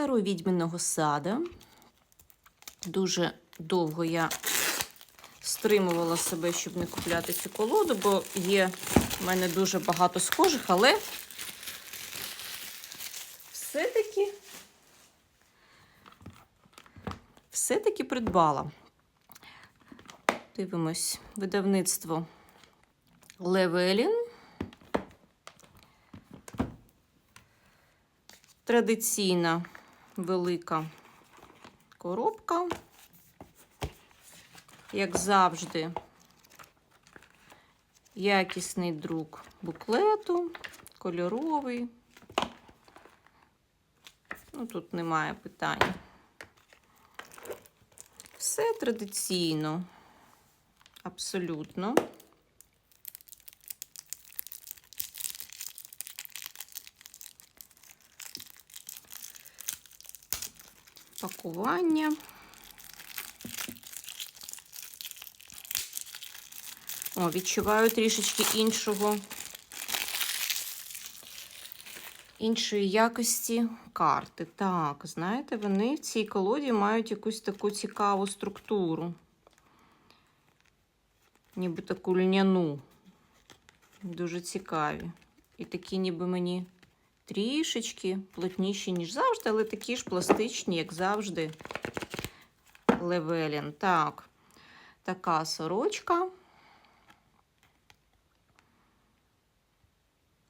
Перо відьминого сада. Дуже довго я стримувала себе, щоб не купляти цю колоду, бо є в мене дуже багато схожих, але все-таки все-таки придбала. Дивимось видавництво Левелін. Традиційна велика коробка. Як завжди, якісний друк буклету, кольоровий. Ну, тут немає питань. Все традиційно, абсолютно. Пакування. О, відчуваю трішечки іншого, іншої якості карти. Так, знаєте, вони в цій колоді мають якусь таку цікаву структуру. Ніби таку льняну. Дуже цікаві. І такі, ніби мені трішечки плотніші, ніж завжди, але такі ж пластичні, як завжди. Левелін. Так, така сорочка.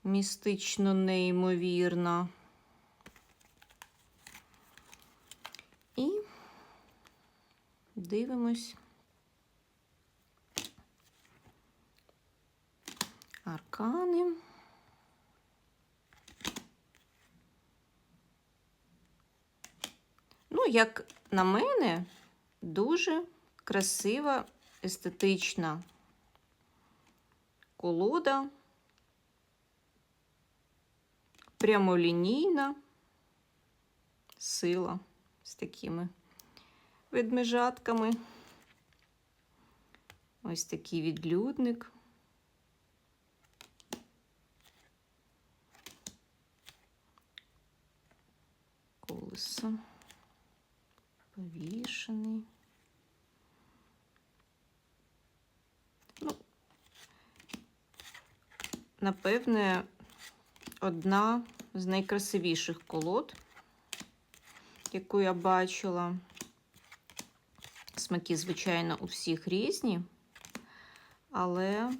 Містично неймовірна. І дивимось. Аркани. Як на мене, дуже красива, естетична колода. Прямолінійна сила з такими ведмежатками. Ось такий відлюдник. Колесо повішений. Ну, напевне, одна з найкрасивіших колод, яку я бачила. Смаки, звичайно, у всіх різні, але